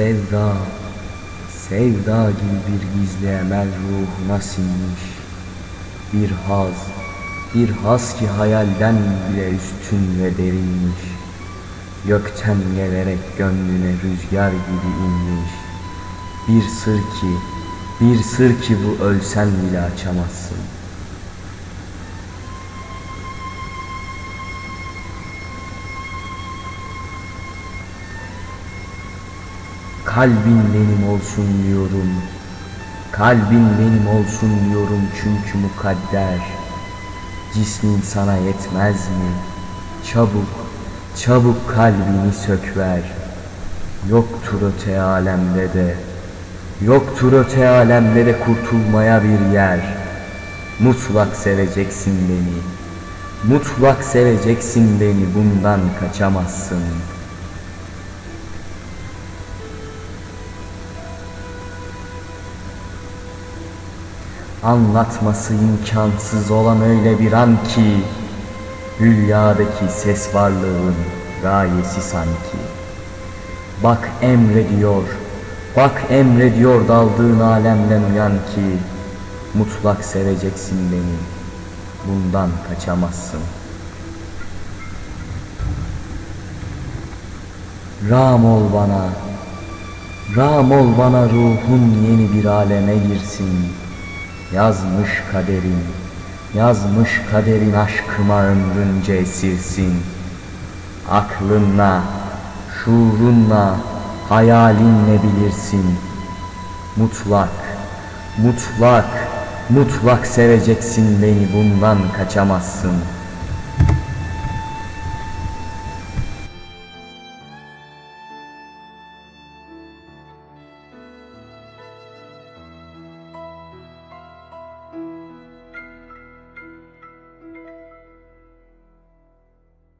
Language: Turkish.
Sevda, sevda gibi bir gizli emel ruhuna sinmiş. Bir haz, bir haz ki hayalden bile üstün ve derinmiş. Gökten gelerek gönlüne rüzgar gibi inmiş. Bir sır ki, bir sır ki bu ölsen bile açamazsın. Kalbin benim olsun diyorum. Kalbin benim olsun diyorum çünkü mukadder. Cismin sana yetmez mi? Çabuk, çabuk kalbini sökver. Yoktur öte alemde de, yoktur öte alemde de kurtulmaya bir yer. Mutlak seveceksin beni, mutlak seveceksin beni bundan kaçamazsın. Anlatması imkansız olan öyle bir an ki Hülyadaki ses varlığın gayesi sanki. Bak emrediyor, bak emrediyor daldığın alemden uyan ki Mutlak seveceksin beni, bundan kaçamazsın. Ram ol bana, Ram ol bana ruhun yeni bir aleme girsin Yazmış kaderin, yazmış kaderin aşkıma ömrünce esirsin. Aklınla, şuurunla, hayalinle bilirsin. Mutlak, mutlak, mutlak seveceksin beni bundan kaçamazsın.''